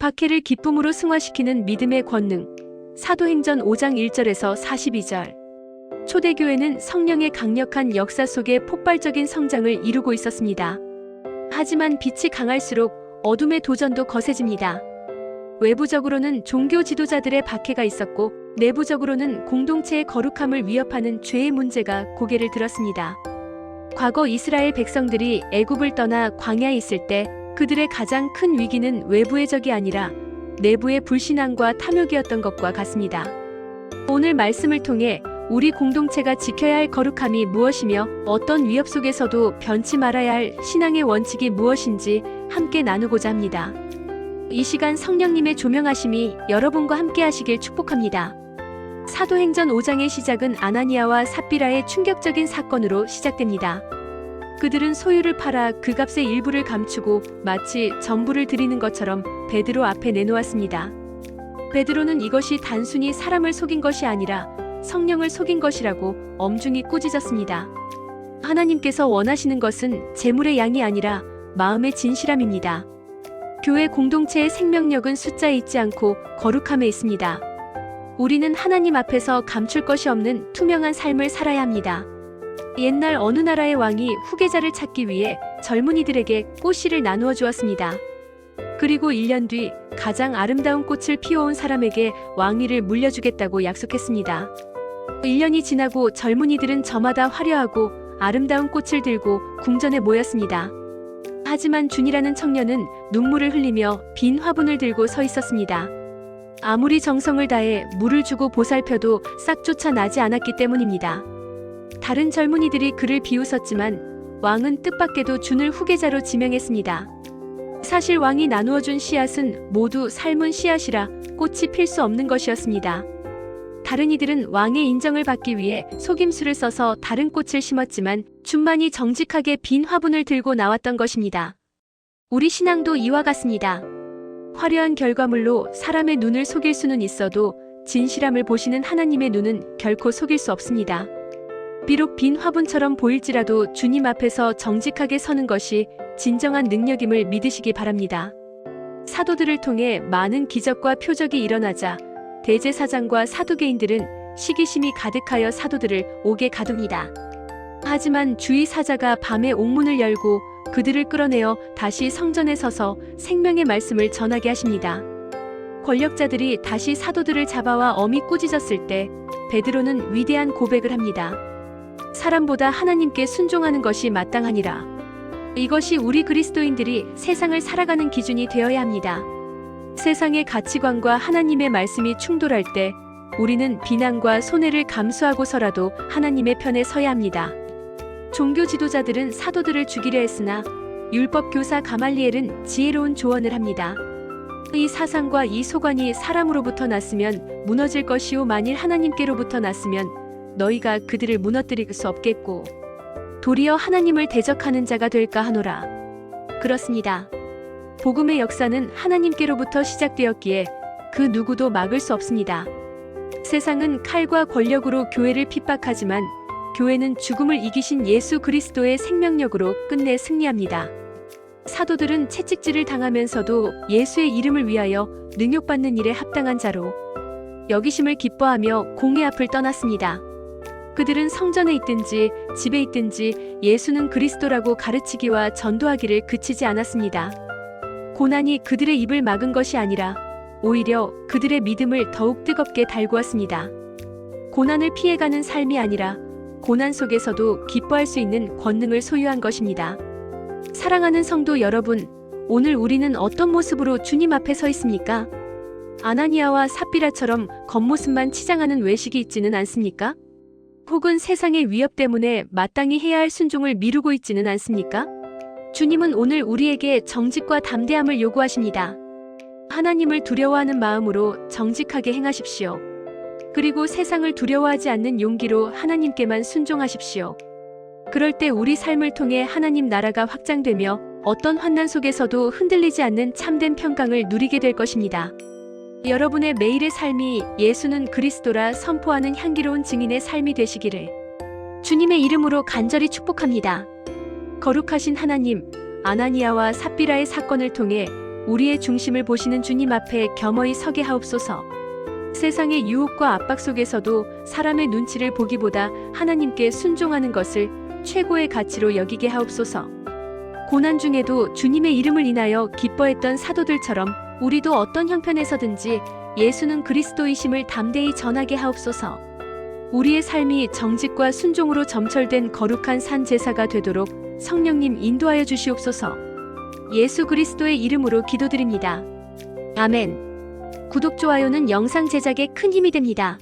박해를 기쁨으로 승화시키는 믿음의 권능. 사도행전 5장 1절에서 42절. 초대교회는 성령의 강력한 역사 속에 폭발적인 성장을 이루고 있었습니다. 하지만 빛이 강할수록 어둠의 도전도 거세집니다. 외부적으로는 종교 지도자들의 박해가 있었고 내부적으로는 공동체의 거룩함을 위협하는 죄의 문제가 고개를 들었습니다. 과거 이스라엘 백성들이 애굽을 떠나 광야에 있을 때 그들의 가장 큰 위기는 외부의 적이 아니라 내부의 불신앙과 탐욕이었던 것과 같습니다. 오늘 말씀을 통해 우리 공동체가 지켜야 할 거룩함이 무엇이며 어떤 위협 속에서도 변치 말아야 할 신앙의 원칙이 무엇인지 함께 나누고자 합니다. 이 시간 성령님의 조명하심이 여러분과 함께 하시길 축복합니다. 사도행전 5장의 시작은 아나니아와 삽비라의 충격적인 사건으로 시작됩니다. 그들은 소유를 팔아 그 값의 일부를 감추고 마치 전부를 드리는 것처럼 베드로 앞에 내놓았습니다. 베드로는 이것이 단순히 사람을 속인 것이 아니라 성령을 속인 것이라고 엄중히 꾸짖었습니다. 하나님께서 원하시는 것은 재물의 양이 아니라 마음의 진실함입니다. 교회 공동체의 생명력은 숫자에 있지 않고 거룩함에 있습니다. 우리는 하나님 앞에서 감출 것이 없는 투명한 삶을 살아야 합니다. 옛날 어느 나라의 왕이 후계자를 찾기 위해 젊은이들에게 꽃씨를 나누어 주었습니다. 그리고 1년 뒤 가장 아름다운 꽃을 피워온 사람에게 왕위를 물려주겠다고 약속했습니다. 1년이 지나고 젊은이들은 저마다 화려하고 아름다운 꽃을 들고 궁전에 모였습니다. 하지만 준이라는 청년은 눈물을 흘리며 빈 화분을 들고 서 있었습니다. 아무리 정성을 다해 물을 주고 보살펴도 싹조차 나지 않았기 때문입니다. 다른 젊은이들이 그를 비웃었지만 왕은 뜻밖에도 준을 후계자로 지명했습니다. 사실 왕이 나누어 준 씨앗은 모두 삶은 씨앗이라 꽃이 필 수 없는 것이었습니다. 다른 이들은 왕의 인정을 받기 위해 속임수를 써서 다른 꽃을 심었지만 준만이 정직하게 빈 화분을 들고 나왔던 것입니다. 우리 신앙도 이와 같습니다. 화려한 결과물로 사람의 눈을 속일 수는 있어도 진실함을 보시는 하나님의 눈은 결코 속일 수 없습니다. 비록 빈 화분처럼 보일지라도 주님 앞에서 정직하게 서는 것이 진정한 능력임을 믿으시기 바랍니다. 사도들을 통해 많은 기적과 표적이 일어나자 대제사장과 사두개인들은 시기심이 가득하여 사도들을 옥에 가둡니다. 하지만 주의 사자가 밤에 옥문을 열고 그들을 끌어내어 다시 성전에 서서 생명의 말씀을 전하게 하십니다. 권력자들이 다시 사도들을 잡아와 엄히 꾸짖었을 때 베드로는 위대한 고백을 합니다. 사람보다 하나님께 순종하는 것이 마땅하니라. 이것이 우리 그리스도인들이 세상을 살아가는 기준이 되어야 합니다. 세상의 가치관과 하나님의 말씀이 충돌할 때 우리는 비난과 손해를 감수하고서라도 하나님의 편에 서야 합니다. 종교 지도자들은 사도들을 죽이려 했으나 율법 교사 가말리엘은 지혜로운 조언을 합니다. 이 사상과 이 소관이 사람으로부터 났으면 무너질 것이요 만일 하나님께로부터 났으면 너희가 그들을 무너뜨릴 수 없겠고 도리어 하나님을 대적하는 자가 될까 하노라. 그렇습니다. 복음의 역사는 하나님께로부터 시작되었기에 그 누구도 막을 수 없습니다. 세상은 칼과 권력으로 교회를 핍박하지만 교회는 죽음을 이기신 예수 그리스도의 생명력으로 끝내 승리합니다. 사도들은 채찍질을 당하면서도 예수의 이름을 위하여 능욕받는 일에 합당한 자로 여기심을 기뻐하며 공의 앞을 떠났습니다. 그들은 성전에 있든지 집에 있든지 예수는 그리스도라고 가르치기와 전도하기를 그치지 않았습니다. 고난이 그들의 입을 막은 것이 아니라 오히려 그들의 믿음을 더욱 뜨겁게 달구었습니다. 고난을 피해가는 삶이 아니라 고난 속에서도 기뻐할 수 있는 권능을 소유한 것입니다. 사랑하는 성도 여러분, 오늘 우리는 어떤 모습으로 주님 앞에 서 있습니까? 아나니아와 삽비라처럼 겉모습만 치장하는 외식이 있지는 않습니까? 혹은 세상의 위협 때문에 마땅히 해야 할 순종을 미루고 있지는 않습니까? 주님은 오늘 우리에게 정직과 담대함을 요구하십니다. 하나님을 두려워하는 마음으로 정직하게 행하십시오. 그리고 세상을 두려워하지 않는 용기로 하나님께만 순종하십시오. 그럴 때 우리 삶을 통해 하나님 나라가 확장되며 어떤 환난 속에서도 흔들리지 않는 참된 평강을 누리게 될 것입니다. 여러분의 매일의 삶이 예수는 그리스도라 선포하는 향기로운 증인의 삶이 되시기를 주님의 이름으로 간절히 축복합니다. 거룩하신 하나님, 아나니아와 삽비라의 사건을 통해 우리의 중심을 보시는 주님 앞에 겸허히 서게 하옵소서. 세상의 유혹과 압박 속에서도 사람의 눈치를 보기보다 하나님께 순종하는 것을 최고의 가치로 여기게 하옵소서. 고난 중에도 주님의 이름을 인하여 기뻐했던 사도들처럼 우리도 어떤 형편에서든지 예수는 그리스도이심을 담대히 전하게 하옵소서. 우리의 삶이 정직과 순종으로 점철된 거룩한 산 제사가 되도록 성령님 인도하여 주시옵소서. 예수 그리스도의 이름으로 기도드립니다. 아멘. 구독, 좋아요는 영상 제작에 큰 힘이 됩니다.